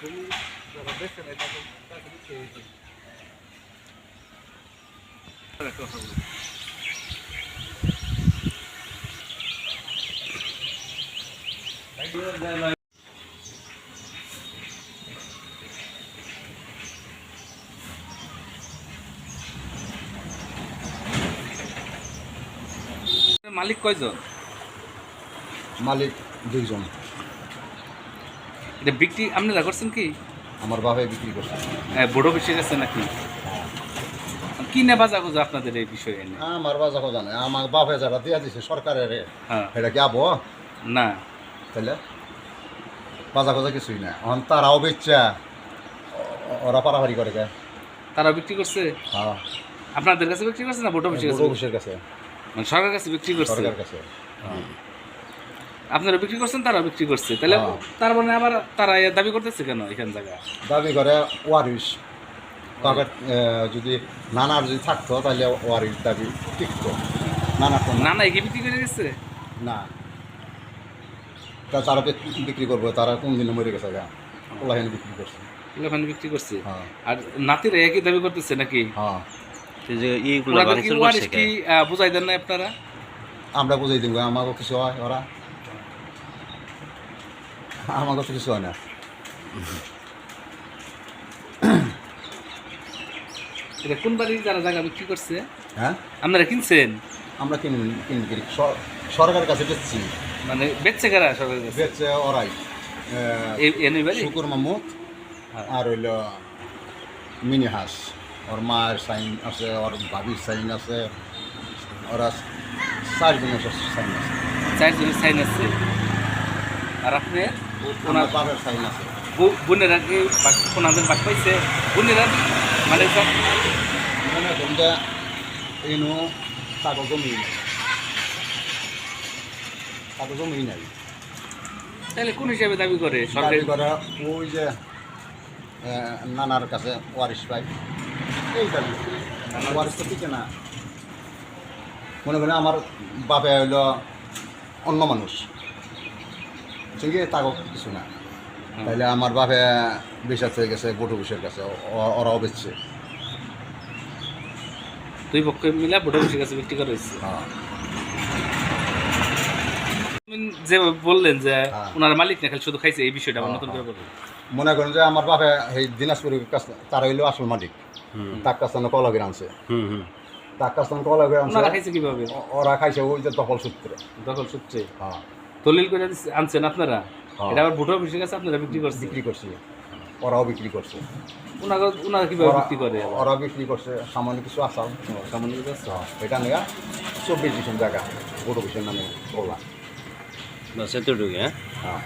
বেশি নাই তাকে তাকে দিতে হয়েছে মালিক কয়জন? মালিক দুইজন। এটা বিক্রি আপনারা করছেন কি? আমার বাবাই বিক্রি করছে। হ্যাঁ বড় বেশি গেছে নাকি? কি নেবা যাব যে আপনাদের এই বিষয়ে আমার বাজা কথা জানে আমার বাপে যারা দিয়া দিছে সরকারের হ্যাঁ। এটা কি আবো না। তাহলে বাজা কথা কিছুই না এখন তারাও বেচ্চা ও- ওরা পারাপারি করে কে তারা বিক্রি করছে? হ্যাঁ। আপনাদের কাছে বিক্রি করছে না বেশি বড় গেছে? অফিসের কাছে। মানে সরকারের কাছে বিক্রি করছে? সরকার কাছে। আপনারা বিক্রি করছেন তারা বিক্রি করছে। তাহলে হ্যাঁ। তার মানে আবার তারা দাবি করতেছে কেন এখান জায়গা দাবি করে ওয়ারিশ। তবে যদি নানার যদি থাকতো তাহলে ওয়ারিশ দাবি টিকতো নানা তো না। না না বিক্রি করে গেছে? না। তা তারা বিক্রি করব তারা কোন দিনে মরে গেছে গা। ওলাহিনে বিক্রি করছে। ওখানে বিক্রি করছে? হ্যাঁ। আর নাতিরা একই দাবি করতেছে নাকি? হ্যাঁ। বুঝাই দেন না আপনারা? আমরা বুঝাই দিব আমাকে কিছু হয় ওরা? আমাকে কাছে কিছু হয় না। এটা কোন বাড়ির যারা জায়গা বিক্রি করছে? হ্যাঁ? আপনারা কিনছেন? আমরা কিন কিন কিনি সর- সরকারের কাছে বেচছি। মানে বেচছে কারা সরকারের কাছে? বেচছে ওরাই। এনে বাড়ি? শুকুর মামুদ হ্যাঁ। আর হইল মিনি হাঁস। ওর মায়ের সাইন আছে ওর ভাবির সাইন আছে ওরা চারজনের সাইন আছে। চারজনের সাইন আছে। আর আপনি ওনার ওনার বাবার সাইন আছে। বু- বোনেরা কি ওনাদের বাক পাইছে? বোনেরা মানে মনে এনো জমি নাই। জমি নাই। তাহলে কোন হিসাবে দাবি করে? দাবি সরকারি করে ওই যে নানার কাছে ওয়ারিশ পাই এই দাবি ওয়ারিশ তো ঠিক না। মনে করেন আমার বাপে হইল অন্য মানুষ। আছে তাকে কিছু না। তাইলে আমার বাপে বেশাত হয়ে গেছে বটু বিষের কাছে ওরাও বেচছে। দুই পক্ষ মিলে বড় বেশি কাছে বিক্রি করা হয়েছে। হ্যাঁ। যে বললেন যে হ্যাঁ। ওনার মালিক না খালি শুধু খাইছে এই বিষয়টা আমার হ্যাঁ, নতুন করে বলুন মনে করেন যে আমার বাপে এই দিনাজপুরের কাছে তার হইল আসল মালিক। হুম। তার কাছে কলাগির আনছে। হুম হুম। তার কাছে কলাগির আনছে। ওনারা খাইছে কীভাবে? ওরা খাইছে ওই যে দখল সূত্রে। দখল সূত্রে? হ্যাঁ। দলিল করে আনছেন আপনারা? হ্যাঁ। এটা আবার ভোটার অফিসের কাছে আপনারা বিক্রি করছেন বিক্রি করছে। ওরাও বিক্রি করছে। ওনারা ওনারা কীভাবে বিক্রি করে? ওরা বিক্রি করছে। সামান্য কিছু আসাম সামান্য কিছু আছে? এটা নিয়ে চব্বিশ ডিসেম্বর জায়গা ভোট অফিসের নামে বললাম বাস এতটুকু হ্যাঁ? হ্যাঁ।